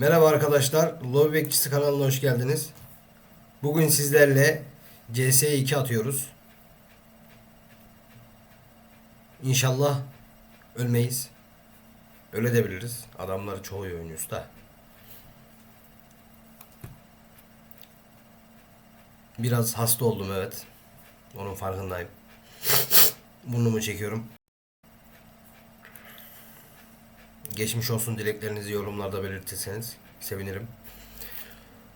Merhaba arkadaşlar, Lobi Bekçisi kanalına hoş geldiniz. Bugün sizlerle CS2 atıyoruz. İnşallah ölmeyiz. Öyle de biliriz. Adamlar çoğu oynuyor usta. Biraz hasta oldum evet. Onun farkındayım. Burnumu çekiyorum. Geçmiş olsun dileklerinizi yorumlarda belirtirseniz sevinirim.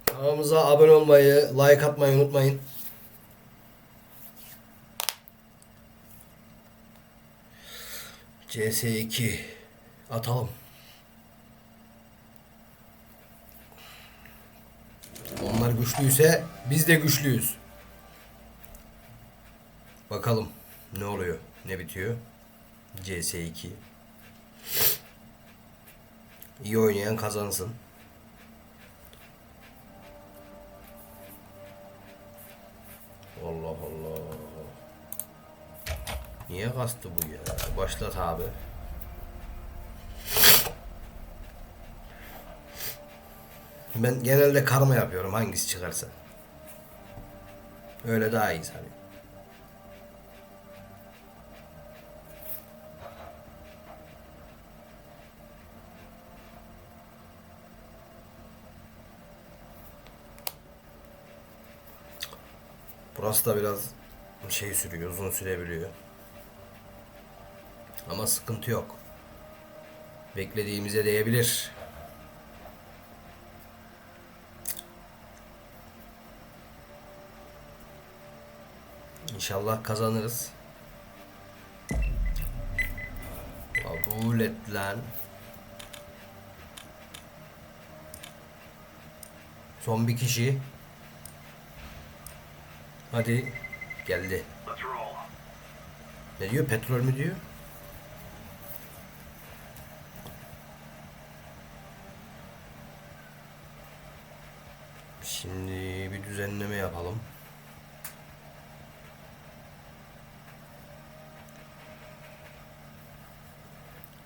Kanalımıza abone olmayı, like atmayı unutmayın. CS2 atalım. Onlar güçlüyse biz de güçlüyüz. Bakalım ne oluyor, ne bitiyor. CS2 İyi oynayan kazansın. Allah Allah. Niye kastı bu ya? Başlat abi. Ben genelde karma yapıyorum hangisi çıkarsa. Öyle daha iyi tabii. Burası da biraz şey sürüyor, uzun sürebiliyor. Ama sıkıntı yok. Beklediğimize değebilir. İnşallah kazanırız. Kabul et lan. Son bir kişi. Hadi geldi. Ne diyor? Petrol mü diyor? Şimdi bir düzenleme yapalım.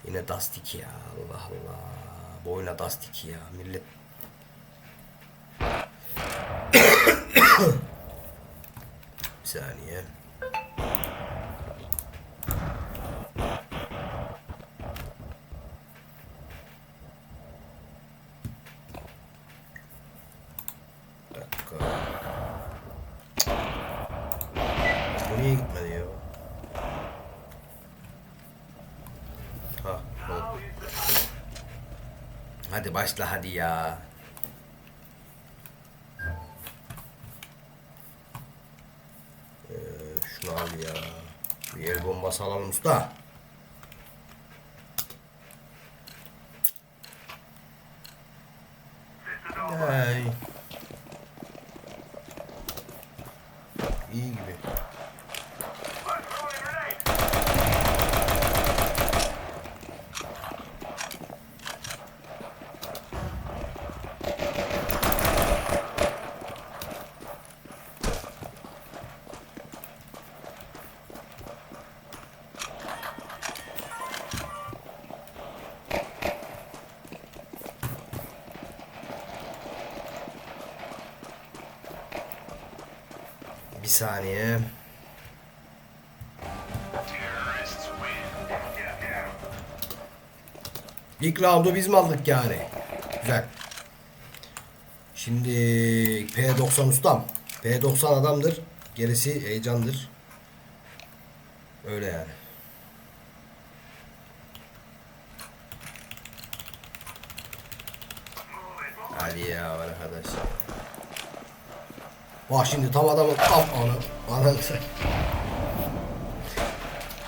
Yine Dust 2 ya. Allah Allah. Boyuna Dust 2 ya. Millet Bir saniye. Bir dakika. Bu niye gitmedi ya? Ha, oldu. Hadi başla hadi ya. Al ya. Bir el bombası alalım usta. Ay. İyi gibi. Bir saniye. İlk roundu biz mi aldık yani? Güzel. Şimdi P90 ustam. P90 adamdır. Gerisi heyecandır. Öyle yani. Hadi ya arkadaş. Bak şimdi tam adamın tam anı. Anı.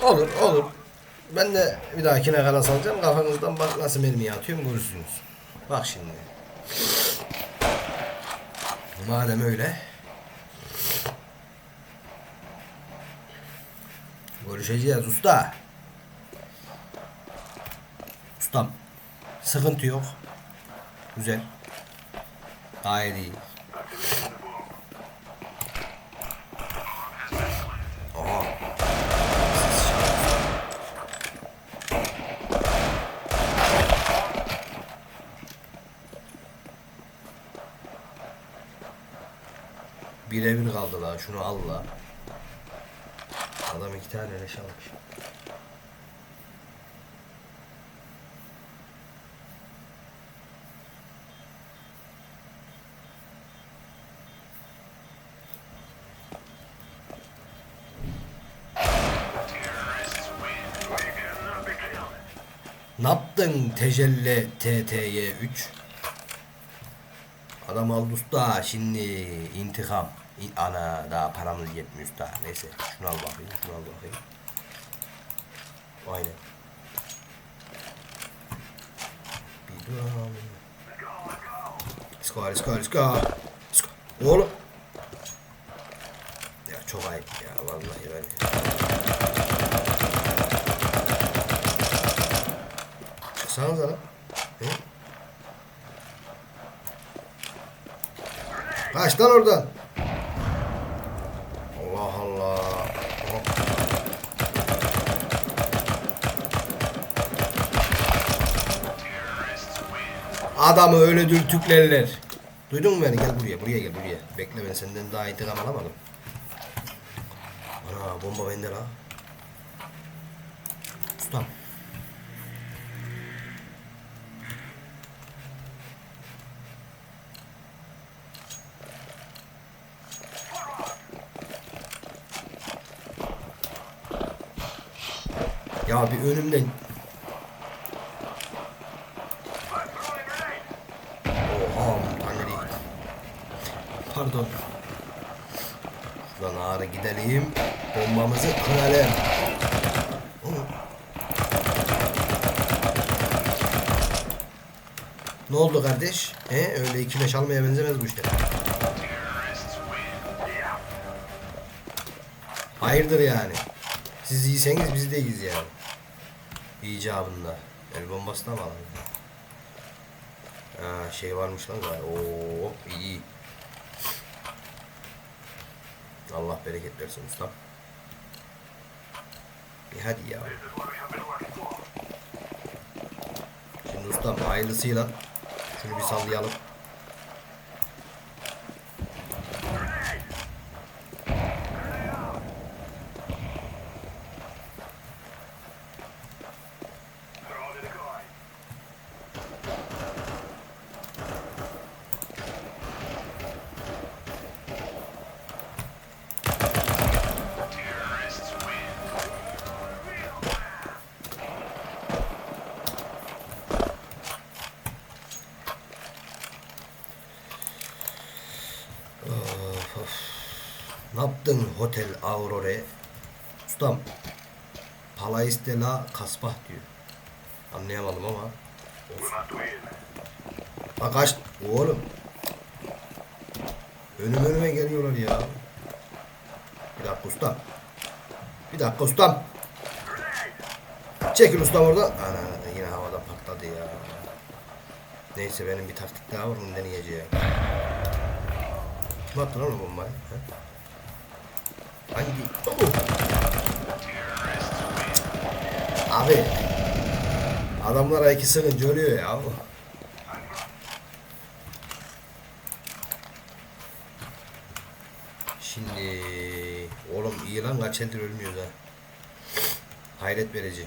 Olur olur. Ben de bir dahakine kana salacağım. Kafanızdan bak nasıl mermiyi atıyorum görürsünüz. Bak şimdi. Madem öyle. Görüşeceğiz usta. Ustam. Sıkıntı yok. Güzel. Gayet iyi. La. Şunu al. Adam iki tane leş almış. Ne yaptın tecelli TTY 3? Adam aldı usta şimdi intikam. Ana daha paramız yetmiyor usta. Neyse şunu al bakayım şunu al bakayım. Aynen. Bir dur. Let's go let's go let's go. Let's go. Oğlum. Ya çok ayıp ya vallahi ben. Çıksanıza lan. He? Kaç lan oradan. Allah Allah. Hop. Adamı öyle dürtüklerler. Duydun mu beni? Gel buraya, buraya gel buraya. Bekle ben senden daha intikam alamadım. Ana bomba bende la. Ustam. Ya bir önümden Ne oldu kardeş? He öyle iki leş almaya benzemez bu işte. Hayırdır yani? Siz iyiyseniz biz de iyiyiz yani. İcabında. El bombası da mı alalım? Ha şey varmış lan galiba. Oo iyi. Allah bereket versin ustam. Bir hadi ya. Şimdi ustam hayırlısıyla şunu bir sallayalım. Ne yaptın Hotel Aurore? Ustam. Palais de la Kasbah diyor. Anlayamadım ama. Bak kaç. Oğlum. Önüm önüme geliyorlar ya. Bir dakika ustam. Bir dakika ustam. Çekil ustam orada. Ana yine havada patladı ya. Neyse benim bir taktik daha var onu deneyeceğim. Kim attı lan o bombayı? He? Hangi? Abi. Adamlara iki sıkınca ölüyor ya. Şimdi oğlum iyi lan kaç eldir ölmüyoruz ha. Hayret verici.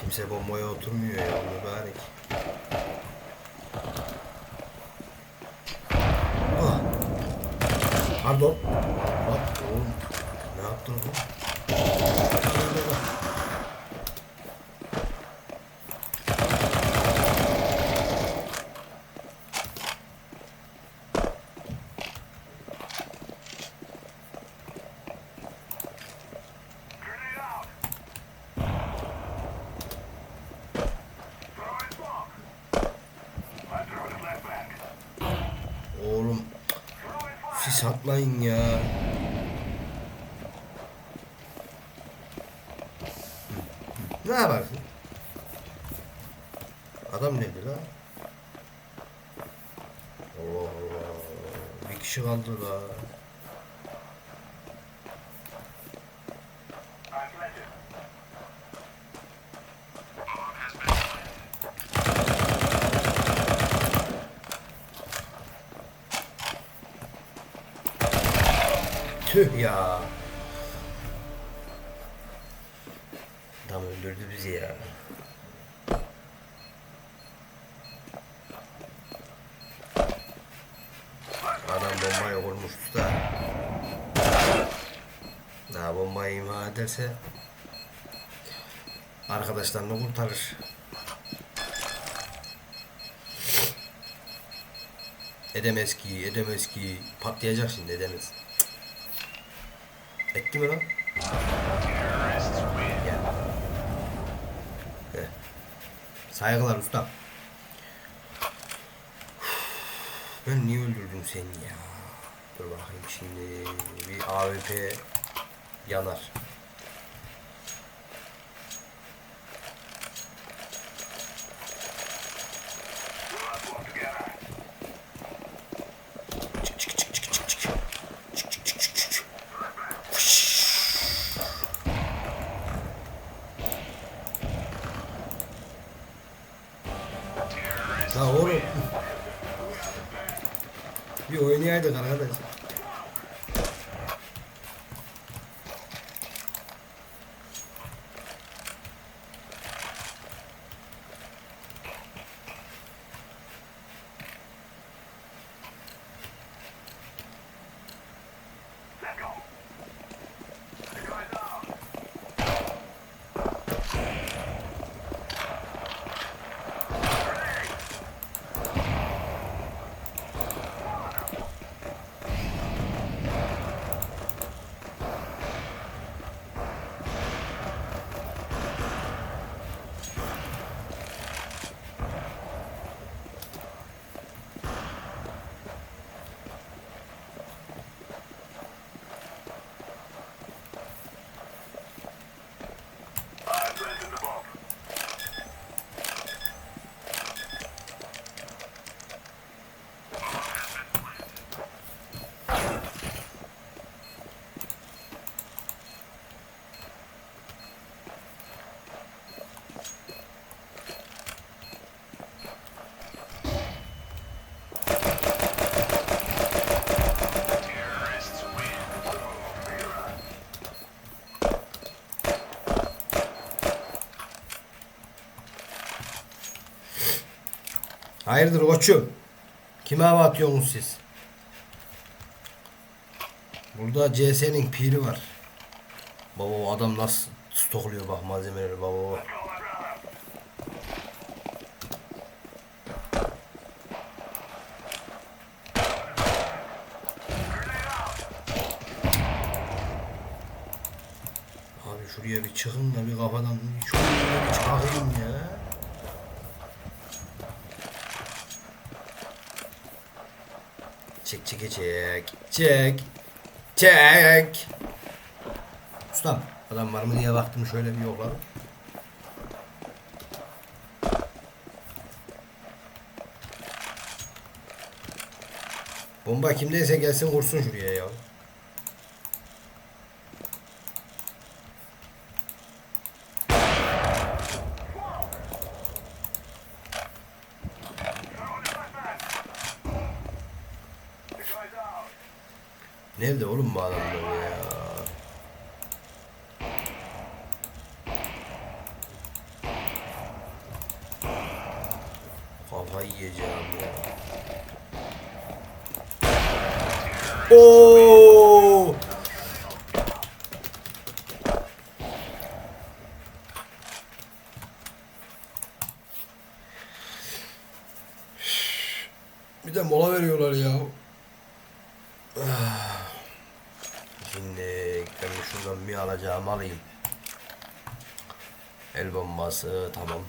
Kimse bombaya oturmuyor ya mübarek. Ah. Pardon. Bak oğlum. Ne yaptın oğlum? Oğlum. Siz atmayın ya. Ne yaparsın? Adam nerede lan? Allah Allah. Bir kişi kaldı da. Tüh ya. Adam öldürdü bizi ya. Adam bombayı kurmuştu da. Daha bombayı imha ederse arkadaşlarını kurtarır. Edemez ki, edemez ki. Patlayacak şimdi edemez. Etti mi lan? Gel. Heh. Saygılar usta. Ben niye öldürdüm seni ya? Dur bakayım şimdi bir AWP yanar. さあ、おる。よう、おにあいだからなかったで。Hayırdır koçum? Kime hava atıyorsunuz siz? Burada CS'nin piri var. Baba adam nasıl stokluyor bak malzemeleri baba. Abi şuraya bir çıkın da bir kafadan bir çıkayım ya. Çek çek çek. Çek. Çek. Ustam adam var mı diye baktım şöyle bir yokladım. Bomba kimdeyse gelsin vursun şuraya ya. Nerede oğlum bu adamlar ya? Kafayı yiyeceğim ya. Oo! Bir de mola veriyorlar ya. Şimdi ben şuradan bir alacağım alayım. El bombası tamam.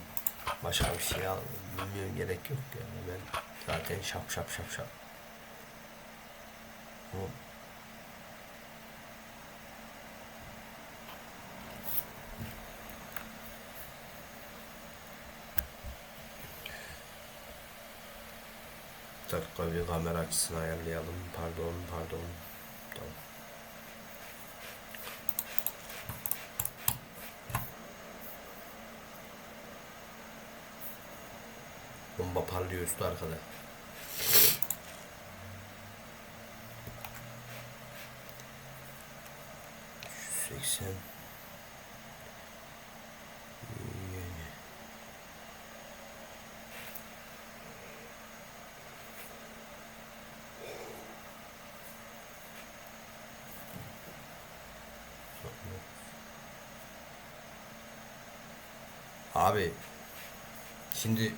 Başka bir şey al. Bilmiyorum gerek yok yani ben zaten şap şap şap şap. Bir dakika bir kamera açısını ayarlayalım. Pardon, pardon. Tamam. Bomba parlıyor üstü arkada. Seksen. Abi şimdi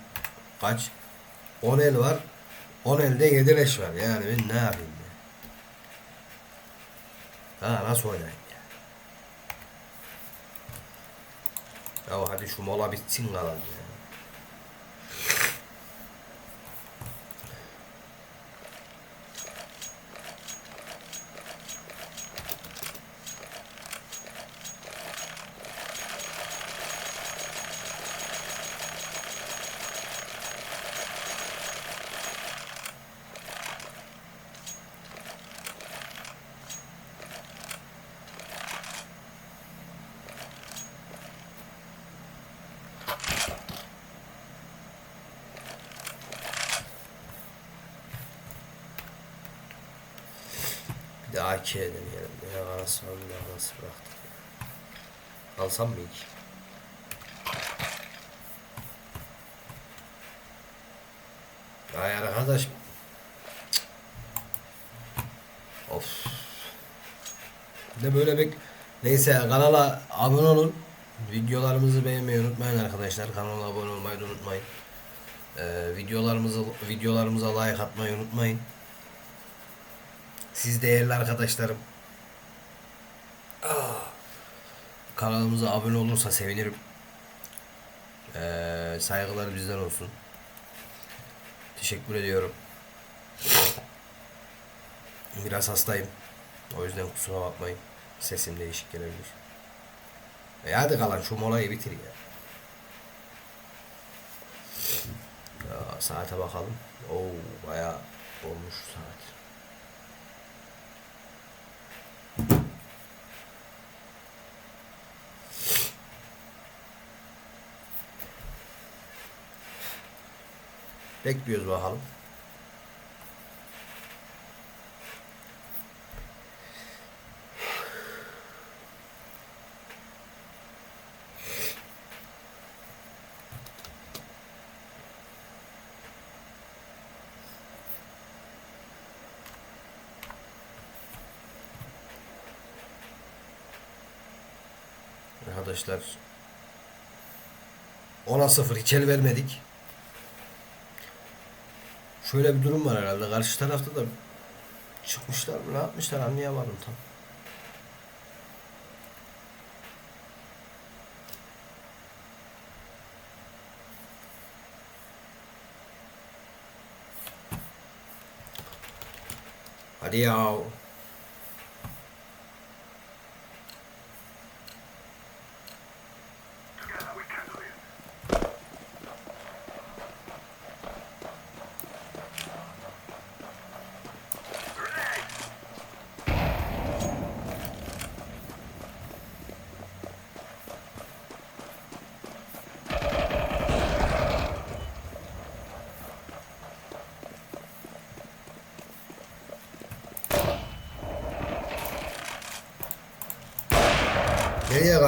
kaç 10 el var 10 elde 7 leş var. Yani ben ne yapayım ya? Ha nasıl oynayayım ya? Ya hadi şu mola bitsin kalan ya Bir de AK deneyelim. Ne varsa ne nasıl bıraktık. Alsam mı ilk? Ay arkadaş. Of. De böyle bir neyse kanala abone olun. Videolarımızı beğenmeyi unutmayın arkadaşlar. Kanala abone olmayı unutmayın. Ee, videolarımızı videolarımıza like atmayı unutmayın. Siz değerli arkadaşlarım. Ah. Kanalımıza abone olursa sevinirim. Ee, saygılar bizden olsun. Teşekkür ediyorum. Biraz hastayım. O yüzden kusura bakmayın. Sesim değişik gelebilir. E hadi kalan şu molayı bitir ya. ya saate bakalım. Oo bayağı olmuş saat. Bekliyoruz bakalım. Arkadaşlar 10'a 0 hiç el vermedik. Şöyle bir durum var herhalde. Karşı tarafta da çıkmışlar mı? Ne yapmışlar anlayamadım tam. Hadi ya.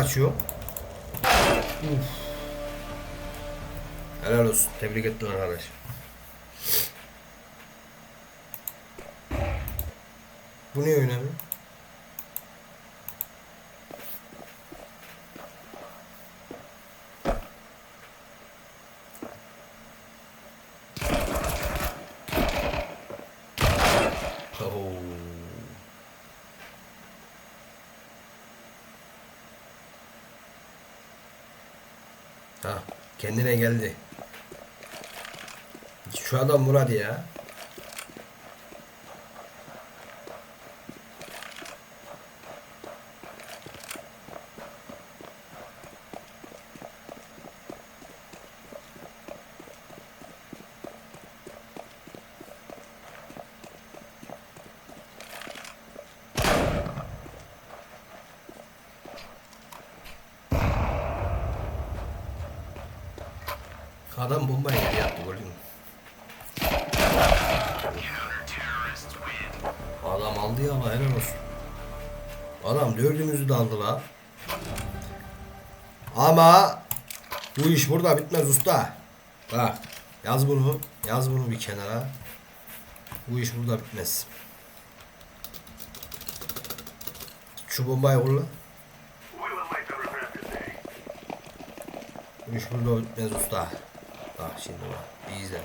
Kaçıyor? Uf. Helal olsun. Tebrik ettim arkadaş. Bu ne önemli? Oh. Ha, kendine geldi. Şu adam Murat ya. Adam bombayı yere attı gördün mü? Adam aldı ya Allah helal olsun. Adam dördümüzü de aldı la. Ama bu iş burada bitmez usta. Bak yaz bunu. Yaz bunu bir kenara. Bu iş burada bitmez. Şu bombayı kullan. Bu iş burada bitmez usta. Bak şimdi bak. İyi izle.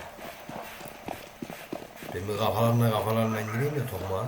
Ben bir kafalarına kafalarına indireyim de tokmağı.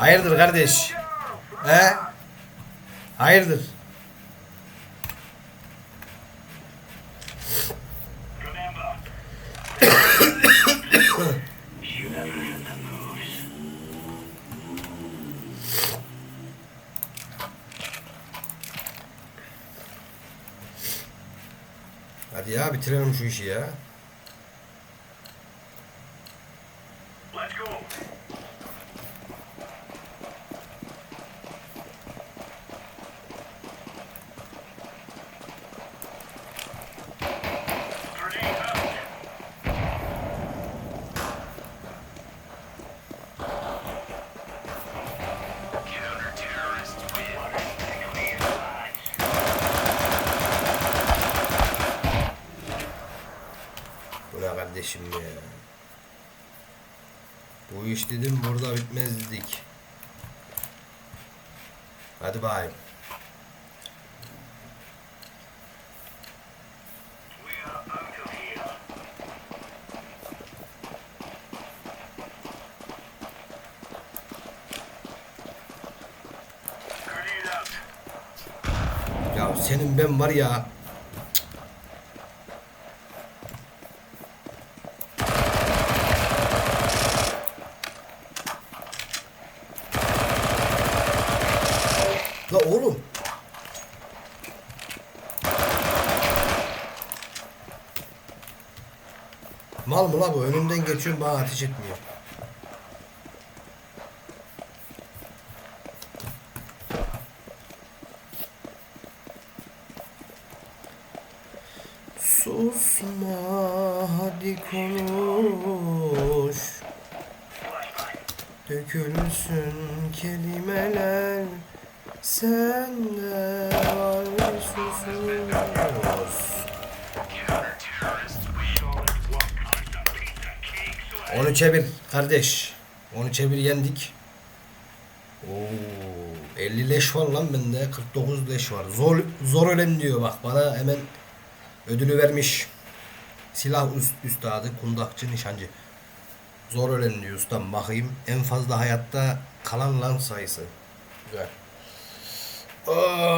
Hayırdır kardeş? He? Hayırdır? Hadi ya bitirelim şu işi ya. Kardeşim ya? Bu iş dedim burada bitmez dedik. Hadi out. Ya senin ben var ya. La oğlum. Mal mı la bu? Önümden geçiyorum bana ateş etmiyor. Susma hadi konuş Dökülsün kelimeler Sende var susuz Onu çevir kardeş. Onu çevir yendik. Oo, 50 leş var lan bende. 49 leş var. Zor zor ölen diyor bak bana hemen ödülü vermiş. Silah üst, üstadı, kundakçı, nişancı. Zor ölen diyor ustam. Bakayım en fazla hayatta kalan lan sayısı. Güzel.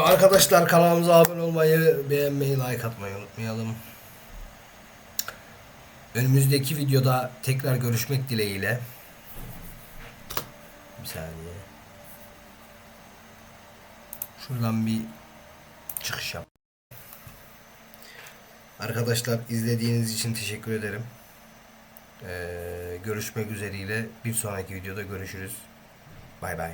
Arkadaşlar kanalımıza abone olmayı, beğenmeyi, like atmayı unutmayalım. Önümüzdeki videoda tekrar görüşmek dileğiyle. Bir saniye. Şuradan bir çıkış yap. Arkadaşlar izlediğiniz için teşekkür ederim. Ee, görüşmek üzeriyle bir sonraki videoda görüşürüz. Bay bay.